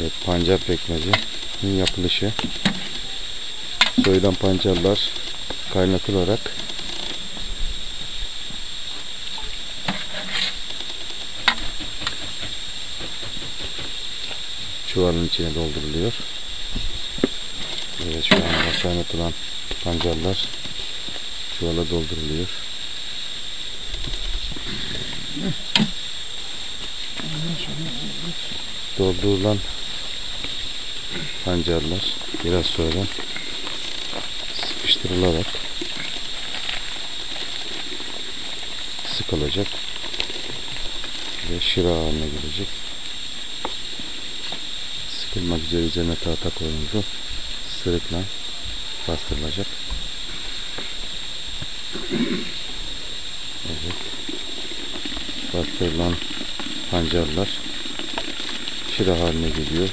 Evet, pancar pekmezinin yapılışı. Soyulan pancarlar kaynatılarak çuvalın içine dolduruluyor. Evet şu anda kaynatılan pancarlar çuvala dolduruluyor. Doldurulan pancarlar biraz sonra sıkıştırılarak sıkılacak ve şıra haline gelecek. Sıkılmak üzere üzerine tahta koyuldu. Sırıkla bastırılacak. Evet. Bastırılan pancarlar şıra haline geliyor.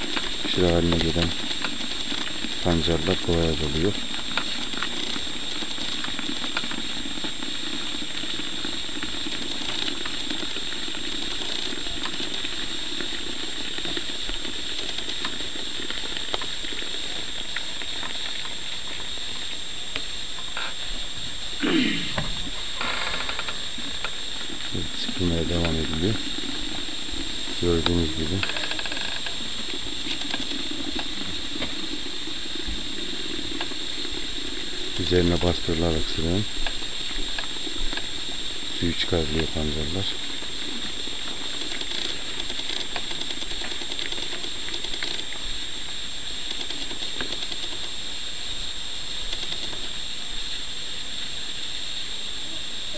Şıra haline gelen pancarlar kovaya doluyor. Evet, sıkılmaya devam ediliyor. Gördüğünüz gibi. Üzerine bastırılarak sırığın suyu çıkarılıyor pancarlar.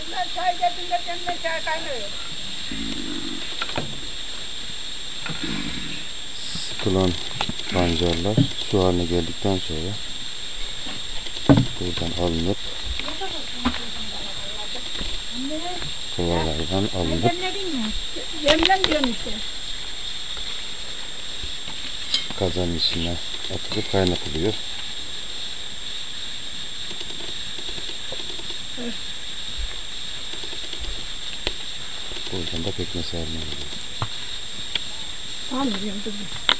Bunlar çay getirdiler kendine çay kaynıyor. Sıkılan pancarlar su haline geldikten sonra buradan alınıp kovalardan alınıp Demledin mi? Demlen diyorsun işte. kazanın içine atılıp kaynatılıyor. Buradan da pekmez geliyor. Tamam diyorum kızım.